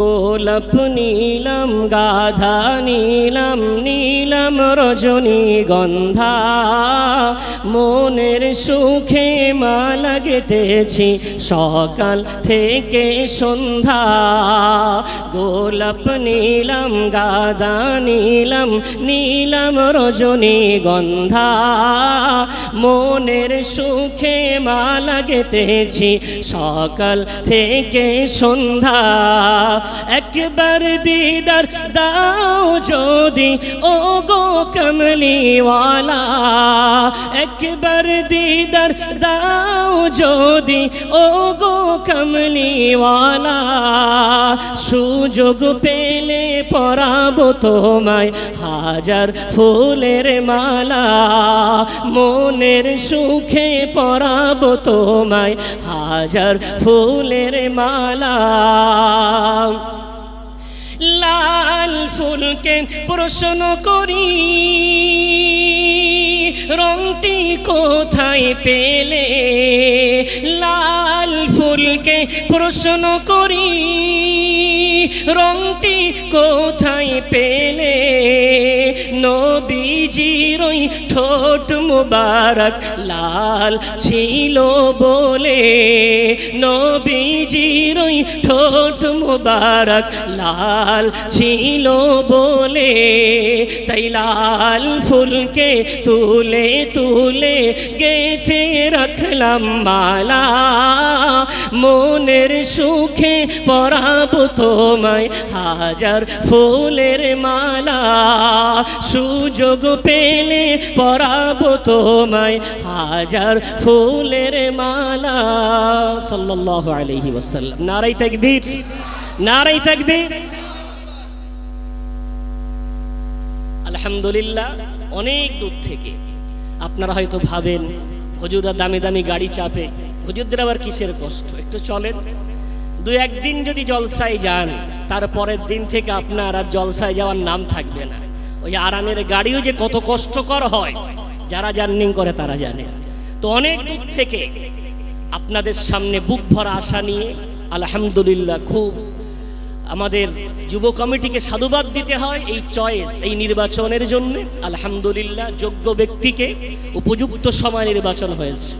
গোলাপ নীলম গাধা নীলম নীলম রজনী গন্ধা। মনের সুখে মা লাগতেছি সকাল থেকে সন্ধ্যা। গোলাপ নীলম, গাধা নীলম নীলম রজনী গন্ধা। মনের সুখে মালা গেতেছি সকাল থেকে সন্ধ্যা। একবার দিদার দাও যদি ও গো কমলিওয়ালা। একবার দিদার দাও যদি ও গো কমলিওয়ালা সুযোগ পেলে পরাবো তোমায় হাজার ফুলের মালা। মনের সুখে পরাবো তোমায় হাজার ফুলের মালা। লাল ফুলকে প্রশ্ন করি, রংটি কোথায় পেলে? লাল ফুলকে প্রশ্ন করি রংটি কোথায় পেলে? নবীজির ওই ঠোঁট মুবারক লাল ছিল বলে। নবীজির ওই ঠোঁট মুবারক লাল ছিল বলে। তাই লাল ফুলকে তুলে তুলে গেথে রাখলাম মালা। মনের সুখে পরাবো তোমায় হাজার ফুলের মালা। সুযোগ পেলে পরাবো তোমায় হাজার ফুলের মালা। সাল্লাল্লাহু আলাইহি ওয়াসাল্লাম। নারাই তাকবীর। নারাই তাকবীর। আলহামদুলিল্লাহ, অনেক দূর থেকে। আপনারা হয়তো ভাবেন হুজুরা দামি দামি গাড়ি চাপে। হুজুরদের আবার কিসের কষ্ট? একটু চলেন। দু একদিন যদি জলসায় যান তারপরের দিন থেকে আপনার আর জলসায় যাওয়ার নাম থাকবে না। ওই আরামের গাড়িও যে কত কষ্টকর হয়, যারা জার্নিং করে তারা জানে। তো অনেক দূর থেকে আপনাদের সামনে বুক ভরা আশা নিয়ে আলহামদুলিল্লাহ খুব আমাদের যুব কমিটিকে সাধুবাদ দিতে হয় এই চয়েস, এই নির্বাচনের জন্য। আলহামদুলিল্লাহ যোগ্য ব্যক্তিকে উপযুক্ত সময় নির্বাচন হয়েছে।